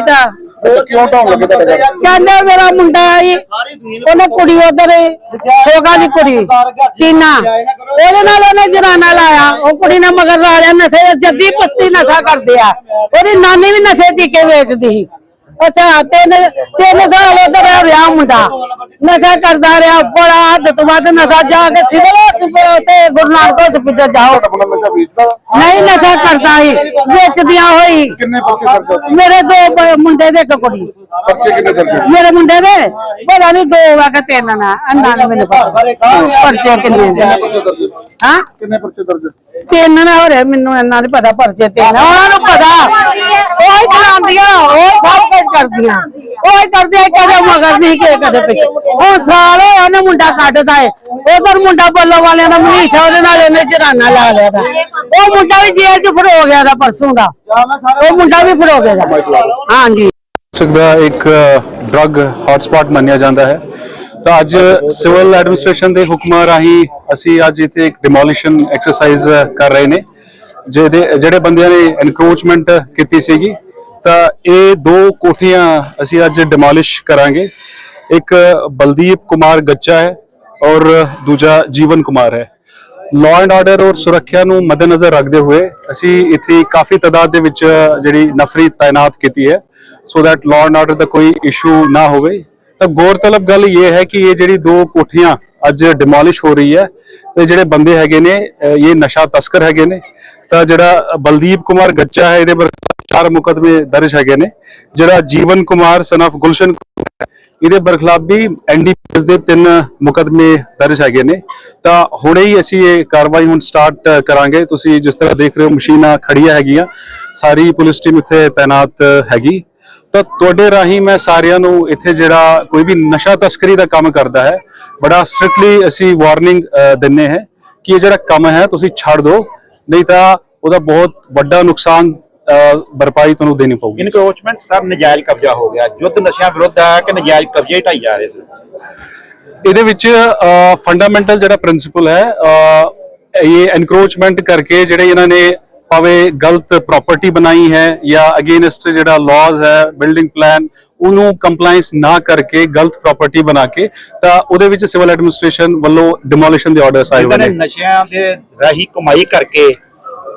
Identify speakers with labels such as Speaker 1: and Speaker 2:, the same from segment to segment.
Speaker 1: ਦਾ
Speaker 2: ਅੱਛਾ ਕਿਉਂ ਢਾਉਣ ਲੱਗੇ ਤੁਹਾਡੇ ਘਰ?
Speaker 1: ਕਹਿੰਦੇ ਮੇਰਾ ਮੁੰਡਾ ਆਈ ਉਹਨੇ ਕੁੜੀ ਉਧਰ ਸੋਗਾ ਦੀ ਕੁੜੀ ਟੀਨਾ ਉਹਦੇ ਨਾਲ ਉਹਨੇ ਜਨਾਨਾ ਲਾਇਆ ਉਹ ਕੁੜੀ ਨੇ ਮਗਰ ਲਾ ਲਿਆ ਨਸ਼ੇ ਜੱਦੀ ਪਸਤੀ ਨਸ਼ਾ ਕਰਦੇ ਆ। ਉਹਦੀ ਨਾਨੀ ਵੀ ਨਸ਼ੇ ਟੀਕੇ ਵੇਚਦੀ ਸੀ। ਅੱਛਾ ਤਿੰਨ ਤਿੰਨ ਸਾਲ ਉਧਰ ਰਿਹਾ ਮੁੰਡਾ। ਨਸ਼ਾ ਕਰਦਾ ਰਿਹਾ ਬੜਾ ਹੱਦ ਤੋਂ ਵੱਧ ਨਸ਼ਾ ਜਾ ਕੇ ਸਿਵਲ ਤੇ ਗੁਰੂ ਨਾਨਕ ਹਸਪਤਾਲ ਜਾਓ।
Speaker 2: ਆਪਣਾ ਨਸ਼ਾ ਵੇਚਦਾ? ਵਾ?
Speaker 1: ਨਹੀਂ ਨਸ਼ਾ ਕਰਦਾ ਸੀ ਵੇਚਦਿਆਂ ਹੋਈ।
Speaker 2: ਕਿੰਨੇ ਪਰਚੇ ਦਰਜ
Speaker 1: ਮੇਰੇ ਦੋ ਮੁੰਡੇ ਦੇ ਇੱਕ ਕੁੜੀ।
Speaker 2: ਪਰਚੇ ਕਿੰਨੇ ਦਰਜ ਹੋਏ?
Speaker 1: ਮੇਰੇ ਮੁੰਡੇ ਦੇ? ਪਤਾ ਨਹੀਂ ਦੋ ਵਾ ਕਿ ਤਿੰਨ ਨਾ ਅੰਨਾ ਨੇ ਮੈਨੂੰ ਪਤਾ। ਪਰਚੇ ਕਿੰਨੇ ਦੇ? ਹਾਂ?
Speaker 2: ਕਿੰਨੇ ਪਰਚੇ ਦਰਜ?
Speaker 1: ਤਿੰਨ ਨਾ ਹੋ ਰਹੇ ਮੈਨੂੰ ਇਹਨਾਂ ਨਹੀਂ ਪਤਾ ਪਰਚੇ ਤਿੰਨ ਉਹਨਾਂ ਨੂੰ ਪਤਾ। ਹੀ ਚਲਾਉਂਦੀਆਂ, ਉਹ ਸਭ ਕੁਝ ਕਰਦੀਆਂ। ਉਹ ਹੀ ਕਰਦੇ ਕਦੇ ਮਗਰ ਨਹੀਂ ਕਿ ਕਦੇ ਪਿੱਛੇ। ਹੁਣ ਸਾਲ ਉਹਨੇ ਮੁੰਡਾ ਕੱਢਦਾ ਏ। ਉਧਰ ਮੁੰਡਾ ਬੱਲੋ ਵਾਲਿਆਂ ਦਾ ਮਨੀਸ਼ ਉਹਦੇ ਨਾਲ ਇਹਨੇ ਜਰਾਨਾ ਲਾ ਲਿਆ ਦਾ। ਉਹ ਮੁੰਡਾ ਵੀ ਜੇਲ੍ਹ ਚ ਫੜੋ ਗਿਆ ਦਾ ਪਰਸੋਂ ਦਾ। ਉਹ ਮੁੰਡਾ ਵੀ ਫੜੋ ਗਿਆ ਦਾ। ਹਾਂਜੀ।
Speaker 3: ਸਕਦਾ ਇੱਕ ਡਰੱਗ ਹੌਟਸਪੌਟ ਮੰਨਿਆ ਜਾਂਦਾ ਹੈ। ਤਾਂ ਅੱਜ ਸਿਵਲ ਐਡਮਿਨਿਸਟ੍ਰੇਸ਼ਨ ਦੇ ਹੁਕਮਾਂ ਰਾਹੀਂ ਅਸੀਂ ਅੱਜ ਇੱਥੇ ਇੱਕ ਡਿਮੋਲੀਸ਼ਨ ਐਕਸਰਸਾਈਜ਼ ਕਰ ਰਹੇ ਨੇ। ਜਿਹਦੇ, ਜਿਹੜੇ ਬੰਦਿਆਂ ਨੇ ਐਨਕਰੋਚਮੈਂਟ ਕੀਤੀ ਸੀਗੀ ਤਾਂ ਇਹ ਦੋ ਕੋਠੀਆਂ ਅਸੀਂ ਅੱਜ ਡਿਮੋਲਿਸ਼ ਕਰਾਂਗੇ। ਇੱਕ ਬਲਦੀਪ ਕੁਮਾਰ ਗੱਚਾ ਹੈ ਔਰ ਦੂਜਾ ਜੀਵਨ ਕੁਮਾਰ ਹੈ। ਲਾਅ ਐਂਡ ਆਰਡਰ ਔਰ ਸੁਰੱਖਿਆ ਨੂੰ ਮੱਦੇਨਜ਼ਰ ਰੱਖਦੇ ਹੋਏ ਅਸੀਂ ਇੱਥੇ ਕਾਫੀ ਤਾਦਾਦ ਦੇ ਵਿੱਚ ਜਿਹੜੀ ਨਫਰੀ ਤਾਇਨਾਤ ਕੀਤੀ ਹੈ। So that law and order ਦਾ ਕੋਈ ਇਸ਼ੂ ਨਾ ਹੋਵੇ। ਤਾਂ ਗੌਰਤਲਬ ਗੱਲ ਇਹ ਹੈ ਕਿ ਇਹ ਜਿਹੜੀ ਦੋ ਕੋਠੀਆਂ ਅੱਜ ਡਿਮੋਲਿਸ਼ ਹੋ ਰਹੀ ਹੈ, ਤੇ ਜਿਹੜੇ ਬੰਦੇ ਹੈਗੇ ਨੇ ਇਹ ਨਸ਼ਾ ਤਸਕਰ ਹੈਗੇ ਨੇ। ਤਾਂ ਜਿਹੜਾ ਬਲਦੀਪ ਕੁਮਾਰ ਗੱਚਾ ਹੈ, ਇਹਦੇ ਪਰ ਚਾਰ ਮੁਕਦਮੇ ਦਰਜ ਹੈਗੇ ਨੇ, ਜਿਹੜਾ ਜੀਵਨ ਕੁਮਾਰ ਸਨ ਆਫ ਗੁਲਸ਼ਨ ਇਹਦੇ ਬਰਖਲਾਫ ਵੀ ਐਨਡੀਪੀਐਸ ਦੇ ਤਿੰਨ ਮੁਕਦਮੇ ਦਰਜ ਹੈਗੇ ਨੇ। ਤਾਂ ਹੁਣੇ ਹੀ ਅਸੀਂ ਇਹ ਕਾਰਵਾਈ ਹੁਣ ਸਟਾਰਟ ਕਰਾਂਗੇ। ਤੁਸੀਂ ਜਿਸ ਤਰ੍ਹਾਂ ਦੇਖ ਰਹੇ ਹੋ, ਮਸ਼ੀਨਾਂ ਖੜੀਆਂ ਹੈਗੀਆਂ। ਸਾਰੀ ਪੁਲਿਸ ਟੀਮ ਇੱਥੇ ਤਾਇਨਾਤ ਹੈਗੀ। ਤਾਂ ਤੁਹਾਡੇ ਰਾਹੀਂ ਮੈਂ ਸਾਰਿਆਂ ਨੂੰ ਇੱਥੇ ਜਿਹੜਾ ਕੋਈ ਵੀ ਨਸ਼ਾ ਤਸਕਰੀ ਦਾ ਕੰਮ ਕਰਦਾ ਹੈ, ਬੜਾ ਸਟ੍ਰਿਕਟਲੀ ਅਸੀਂ ਵਾਰਨਿੰਗ ਦਿੰਨੇ ਹੈ ਕਿ ਇਹ ਜਿਹੜਾ ਕੰਮ ਹੈ, ਤੁਸੀਂ ਛੱਡ ਦਿਓ। ਨਹੀਂ ਤਾਂ ਉਹਦਾ ਬਹੁਤ ਵੱਡਾ ਨੁਕਸਾਨ ਭਰਪਾਈ ਤੁਹਾਨੂੰ ਦੇਣੀ ਪਊਗੀ।
Speaker 4: ਇਨਕਰੋਚਮੈਂਟ ਸਰ ਨਜਾਇਜ਼ ਕਬਜ਼ਾ ਹੋ ਗਿਆ। ਯੁੱਧ ਨਸ਼ਿਆਂ ਵਿਰੁੱਧ ਹੈ ਕਿ ਨਜਾਇਜ਼ ਕਬਜ਼ੇ ਹੀ ਢਾਈ ਜਾ ਰਹੇ ਸੀ?
Speaker 3: ਇਹਦੇ ਵਿੱਚ ਫੰਡਾਮੈਂਟਲ ਜਿਹੜਾ ਪ੍ਰਿੰਸੀਪਲ ਹੈ ਇਹ ਐਨਕਰੋਚਮੈਂਟ ਕਰਕੇ ਜਿਹੜੇ ਇਹਨਾਂ ਨੇ ਭਾਵੇਂ ਗਲਤ ਪ੍ਰਾਪਰਟੀ ਬਣਾਈ ਹੈ ਜਾਂ ਅਗੇਨਸਟ ਜਿਹੜਾ ਲਾਜ਼ ਹੈ ਬਿਲਡਿੰਗ ਪਲਾਨ ਉਹਨੂੰ ਕੰਪਲਾਈਂਸ ਨਾ ਕਰਕੇ ਗਲਤ ਪ੍ਰਾਪਰਟੀ ਬਣਾ ਕੇ ਤਾਂ ਉਹਦੇ ਵਿੱਚ ਸਿਵਲ ਐਡਮਿਨਿਸਟ੍ਰੇਸ਼ਨ ਵੱਲੋਂ ਡਿਮੋਲੀਸ਼ਨ ਦੇ ਆਰਡਰਸ ਆਏ ਹੋਏ
Speaker 4: ਨੇ। ਨਸ਼ਿਆਂ ਦੇ ਰਾਹੀਂ ਕਮਾਈ ਕਰਕੇ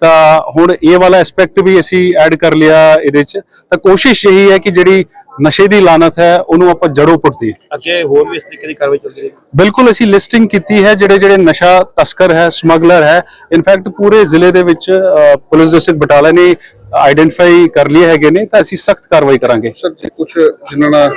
Speaker 3: ਤਾਂ ਹੁਣ ਇਹ ਵਾਲਾ ਐਸਪੈਕਟ ਵੀ ਅਸੀਂ ਐਡ ਕਰ ਲਿਆ ਇਹਦੇ 'ਚ। ਤਾਂ ਕੋਸ਼ਿਸ਼ ਇਹੀ ਹੈ ਕਿ ਜਿਹੜੀ ਨਸ਼ੇ ਦੀ ਲਾਨਤ ਹੈ ਉਹਨੂੰ ਆਪਾਂ ਜੜੋਂ ਪੁੱਟਦੀ
Speaker 4: ਅੱਗੇ ਹੋਰ ਵੀ ਇਸ ਤਰੀਕੇ ਦੀ ਕਾਰਵਾਈ ਚੱਲਦੀ ਰਹੇਗੀ?
Speaker 3: ਬਿਲਕੁਲ ਅਸੀਂ ਲਿਸਟਿੰਗ ਕੀਤੀ ਹੈ ਜਿਹੜੇ ਜਿਹੜੇ ਨਸ਼ਾ ਤਸਕਰ ਹੈ ਸਮਗਲਰ ਹੈ। ਇਨਫੈਕਟ ਪੂਰੇ ਜ਼ਿਲ੍ਹੇ ਦੇ ਵਿੱਚ ਪੁਲਿਸ ਡਿਸਟ੍ਰਿਕਟ ਬਟਾਲਾ ਨੇ ਆਈਡੈਂਟੀਫਾਈ ਕਰ ਲਏ ਹੈਗੇ ਨੇ ਤਾਂ ਅਸੀਂ ਸਖਤ ਕਾਰਵਾਈ ਕਰਾਂਗੇ।
Speaker 2: ਸਰ ਜੀ ਕੁਝ ਜਿਨ੍ਹਾਂ ਨਾਲ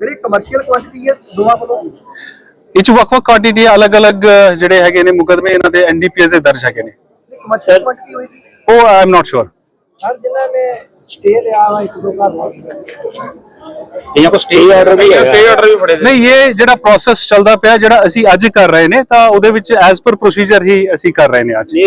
Speaker 5: ਫਿਰ ਇਹ ਕਮਰਸ਼ੀਅਲ ਕੁਆਂਟੀਟੀ ਹੈ ਦੋਵਾਂ ਵੱਲੋਂ?
Speaker 3: ਇਹ ਚ ਵੱਖ-ਵੱਖ ਕੁਆਂਟੀਟੀ ਅਲੱਗ-ਅਲੱਗ ਜਿਹੜੇ ਹੈਗੇ ਨੇ ਮੁਕਦਮੇ ਇਹਨਾਂ ਦੇ ਐਨਡੀਪੀਐਸ ਦੇ ਦਰਜ ਹੈਗੇ ਨੇ।
Speaker 5: ਕਮਰਸ਼ੀਅਲ ਕੁਆਂਟੀਟੀ ਹੋਏਗੀ
Speaker 3: ਉਹ ਆਈ ਐਮ ਨਾਟ ਸ਼ੋਰ
Speaker 5: ਹਰ ਜਿਨ੍ਹਾਂ ਨੇ ਸਟੇ ਲਿਆ ਵਾ ਇੱਕ ਦੋ ਘਰ
Speaker 4: ਇਹਨਾਂ ਕੋ ਸਟੇ ਆਰਡਰ ਵੀ ਹੈ ਸਟੇ ਆਰਡਰ ਵੀ ਫੜੇ
Speaker 3: ਨਹੀਂ ਇਹ ਜਿਹੜਾ ਪ੍ਰੋਸੈਸ ਚੱਲਦਾ ਪਿਆ ਜਿਹੜਾ ਅਸੀਂ ਅੱਜ ਕਰ ਰਹੇ ਨੇ ਤਾਂ ਉਹਦੇ ਵਿੱਚ ਐਜ਼ ਪਰ ਪ੍ਰੋਸੀਜਰ ਹੀ ਅਸੀਂ ਕਰ ਰਹੇ ਨੇ ਅੱਜ।